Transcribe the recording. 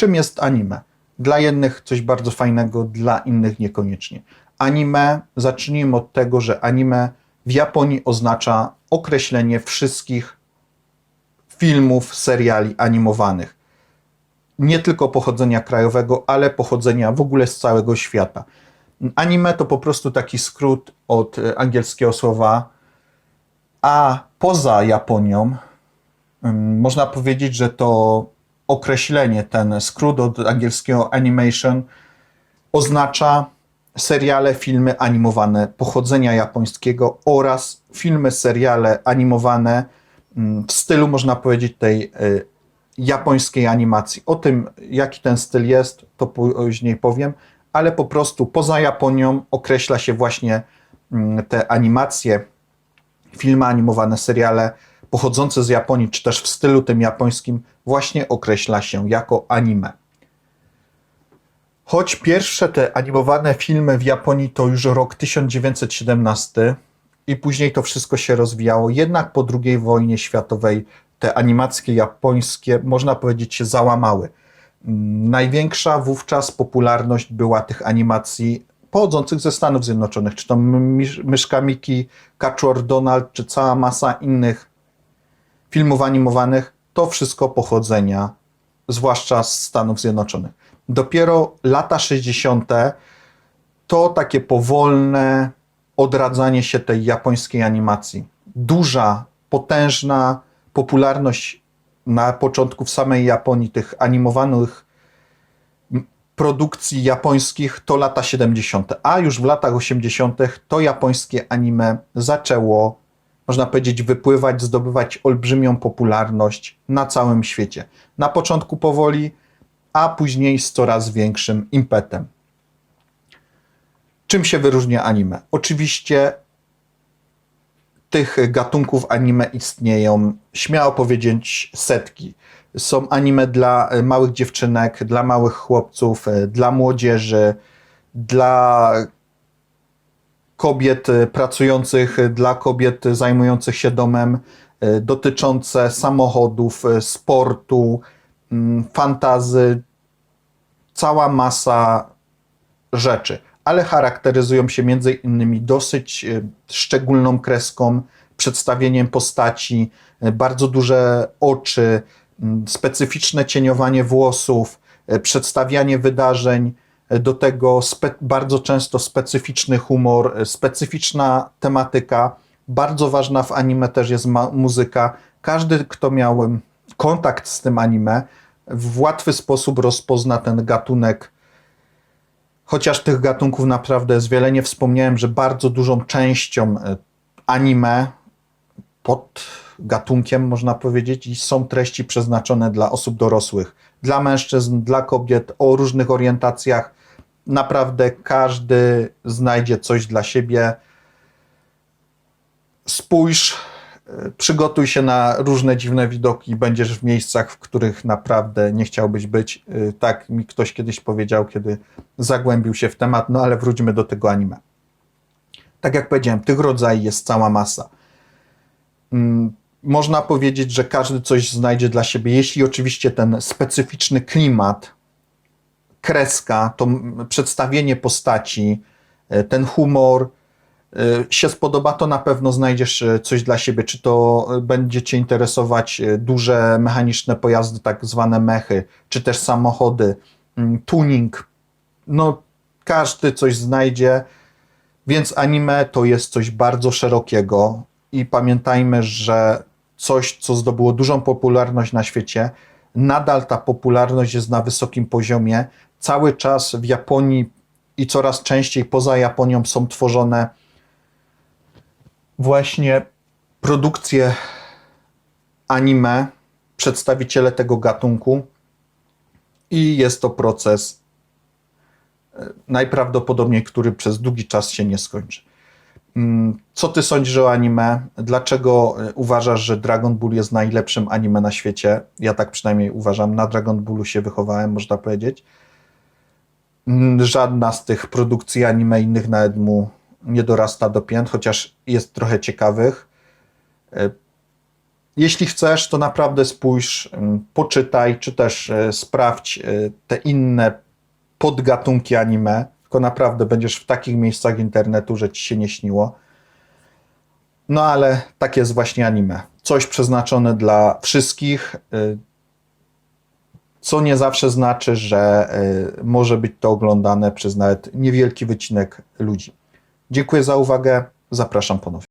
Czym jest anime? Dla jednych coś bardzo fajnego, dla innych niekoniecznie. Anime, zacznijmy od tego, że anime w Japonii oznacza określenie wszystkich filmów, seriali animowanych. Nie tylko pochodzenia krajowego, ale pochodzenia w ogóle z całego świata. Anime to po prostu taki skrót od e, angielskiego słowa, a poza Japonią ym, można powiedzieć, że to określenie, ten skrót od angielskiego animation oznacza seriale, filmy animowane pochodzenia japońskiego oraz filmy, seriale animowane mm, w stylu, można powiedzieć, tej y, japońskiej animacji. O tym, jaki ten styl jest, to później powiem, ale po prostu poza Japonią określa się właśnie mm, te animacje, filmy animowane, seriale pochodzące z Japonii, czy też w stylu tym japońskim, właśnie określa się jako anime. Choć pierwsze te animowane filmy w Japonii to już rok 1917 i później to wszystko się rozwijało, jednak po II wojnie światowej te animacje japońskie, można powiedzieć, się załamały. Największa wówczas popularność była tych animacji pochodzących ze Stanów Zjednoczonych, czy to mysz- Myszka Miki, Kaczor Donald, czy cała masa innych filmów animowanych, to wszystko pochodzenia, zwłaszcza z Stanów Zjednoczonych. Dopiero lata 60. to takie powolne odradzanie się tej japońskiej animacji. Duża, potężna popularność na początku w samej Japonii tych animowanych produkcji japońskich to lata 70., a już w latach 80. to japońskie anime zaczęło, można powiedzieć, wypływać, zdobywać olbrzymią popularność na całym świecie. Na początku powoli, a później z coraz większym impetem. Czym się wyróżnia anime? Oczywiście tych gatunków anime istnieją, śmiało powiedzieć, setki. Są anime dla e, małych dziewczynek, dla małych chłopców, e, dla młodzieży, dla kobiet e, pracujących, e, dla kobiet zajmujących się domem, e, dotyczące samochodów, e, sportu, mm, fantazy, cała masa rzeczy, ale charakteryzują się między innymi dosyć e, szczególną kreską, przedstawieniem postaci, e, bardzo duże oczy, m, specyficzne cieniowanie włosów, e, przedstawianie wydarzeń, e, do tego bardzo często specyficzny humor, e, specyficzna tematyka. Bardzo ważna w anime też jest muzyka. Każdy, kto miał kontakt z tym anime, w łatwy sposób rozpozna ten gatunek chociaż tych gatunków naprawdę jest wiele, nie wspomniałem, że bardzo dużą częścią e, anime pod gatunkiem, można powiedzieć, są treści przeznaczone dla osób dorosłych, dla mężczyzn, dla kobiet o różnych orientacjach. Naprawdę każdy znajdzie coś dla siebie. Spójrz, e, przygotuj się na różne dziwne widoki, będziesz w miejscach, w których naprawdę nie chciałbyś być. E, Tak mi ktoś kiedyś powiedział, kiedy zagłębił się w temat, no ale wróćmy do tego anime. Tak jak powiedziałem, tych rodzajów jest cała masa. Mm, Można powiedzieć, że każdy coś znajdzie dla siebie, jeśli oczywiście ten specyficzny klimat, kreska, to przedstawienie postaci, e, ten humor e, się spodoba, to na pewno znajdziesz e, coś dla siebie. Czy to będzie Cię interesować duże mechaniczne pojazdy, tak zwane mechy, czy też samochody, mm, tuning. No, każdy coś znajdzie, więc anime to jest coś bardzo szerokiego i pamiętajmy, że coś, co zdobyło dużą popularność na świecie, nadal ta popularność jest na wysokim poziomie. Cały czas w Japonii i coraz częściej poza Japonią są tworzone właśnie produkcje anime, przedstawiciele tego gatunku i jest to proces e, najprawdopodobniej, który przez długi czas się nie skończy. Mm, Co ty sądzisz o anime? Dlaczego e, uważasz, że Dragon Ball jest najlepszym anime na świecie? Ja tak przynajmniej uważam. Na Dragon Ballu się wychowałem, można powiedzieć. Mm, Żadna z tych produkcji anime innych nawet mu nie dorasta do pięt, chociaż jest trochę ciekawych. E, jeśli chcesz, to naprawdę spójrz, ym, poczytaj, czy też e, sprawdź te inne podgatunki anime, tylko naprawdę będziesz w takich miejscach internetu, że ci się nie śniło. No ale tak jest właśnie anime. Coś przeznaczone dla wszystkich, y, co nie zawsze znaczy, że y, może być to oglądane przez nawet niewielki wycinek ludzi. Dziękuję za uwagę. Zapraszam ponownie.